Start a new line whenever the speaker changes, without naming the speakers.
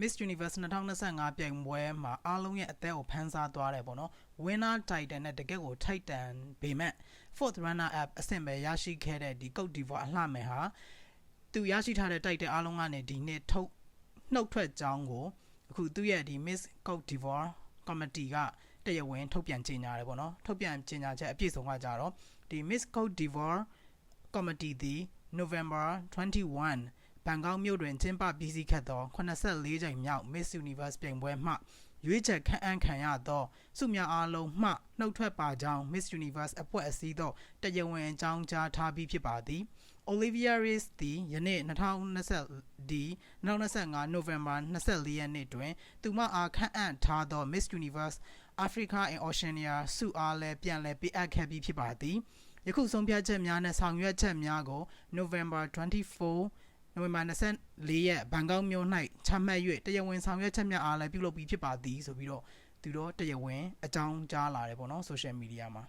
Miss Universe 2025ပြိုင်ပွဲမှာအားလုံးရဲ့အသက်ကိုဖန်ဆားသွားတယ်ပေါ့နော် winner title နဲ့တကယ့်ကိုထိုက်တန်ပေမဲ့ fourth runner up အဆင့်ပဲရရှိခဲ့တဲ့ဒီ Cote d'Ivoire အလှမယ်ဟာသူရရှိထားတဲ့တိုက်တဲ့အားလုံးကနေဒီနေ့ထုတ်နှုတ်ထွက်ကြောင်းကိုအခုသူ့ရဲ့ဒီ Miss Cote d'Ivoire committee ကတရားဝင်ထုတ်ပြန်ကြေညာတယ်ပေါ့နော်ထုတ်ပြန်ကြေညာချက်အပြည့်စုံကကြတော့ဒီ Miss Cote d'Ivoire committee သည် November 21 ဘန်ကောက်မြို့တွင်ကျင်းပပြီးစီးခဲ့သော84ကြိမ်မြောက် Miss Universe ပြိုင်ပွဲမှရွေးချယ်ခန့်အပ်ခံရသောစုများအားလုံးမှနှုတ်ထွက်ပါကြောင်း Miss Universe အဖွဲ့အစည်းသောတရားဝင်အကြောင်းကြားထားပြီးဖြစ်ပါသည် Olivia Rees သည်ယနေ့2020ဒီ2025 November 24ရက်နေ့တွင် သူမအားခန့်အပ်ထားသော Miss Universe Africa and Oceania ဆုအားလည်းပြန်လည်ပေးအပ်ခဲ့ပြီးဖြစ်ပါသည်ယခုဆုံးဖြတ်ချက်များနဲ့ဆောင်ရွက်ချက်များကို November 24 နိုဝင်ဘာ24ရက်ဘန်ကောက်မြို့၌ချမှတ်၍တရားဝင်ဆောင်ရွက်ချက်များအားလည်းပြုလုပ်ပြီးဖြစ်ပါသည်ဆိုပြီးတော့သူတို့တရားဝင်အကြောင်းကြားလာတယ်ပေါ့နော် social media မှာ